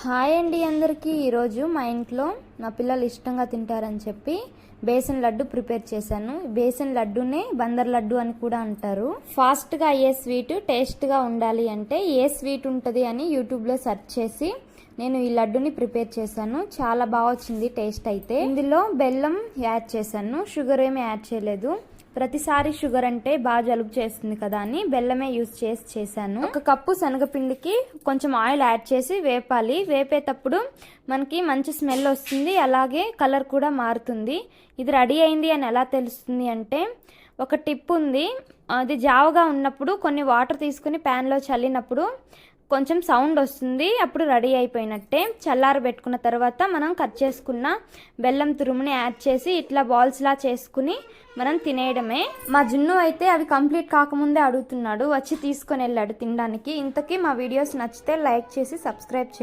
Hi అండి అందరికీ. ఈరోజు మా ఇంట్లో మా పిల్లలు ఇష్టంగా తింటారని చెప్పి బేసన్ లడ్డు ప్రిపేర్ చేశాను. బేసన్ లడ్డునే బందర్ లడ్డు అని కూడా అంటారు. ఫాస్ట్గా అయ్యే స్వీట్ టేస్ట్గా ఉండాలి అంటే ఏ స్వీట్ ఉంటుంది అని యూట్యూబ్లో సెర్చ్ చేసి నేను ఈ లడ్డుని ప్రిపేర్ చేశాను. చాలా బాగా వచ్చింది టేస్ట్ అయితే. ఇందులో బెల్లం యాడ్ చేశాను. షుగర్ ఏమి యాడ్ చేయలేదు. ప్రతిసారి షుగర్ అంటే బాగా జలుబు చేస్తుంది కదా అని బెల్లమే యూజ్ చేసి చేశాను. ఒక కప్పు శనగపిండికి కొంచెం ఆయిల్ యాడ్ చేసి వేపాలి. వేపేటప్పుడు మనకి మంచి స్మెల్ వస్తుంది. అలాగే కలర్ కూడా మారుతుంది. ఇది రెడీ అయింది అని ఎలా తెలుస్తుంది అంటే ఒక టిప్ ఉంది. అది జావగా ఉన్నప్పుడు కొన్ని వాటర్ తీసుకుని ప్యాన్లో చల్లినప్పుడు కొంచెం సౌండ్ వస్తుంది. అప్పుడు రెడీ అయిపోయినట్టే చల్లార పెట్టుకున్న తర్వాత మనం కట్ చేసుకున్న బెల్లం తురుముని యాడ్ చేసి ఇట్లా బాల్స్లా చేసుకుని మనం తినేయడమే. మా జున్ను అయితే అవి కంప్లీట్ కాకముందే అడుగుతున్నాడు. వచ్చి తీసుకొని వెళ్ళాడు తినడానికి. ఇంతకీ మా వీడియోస్ నచ్చితే లైక్ చేసి సబ్స్క్రైబ్ చేయండి.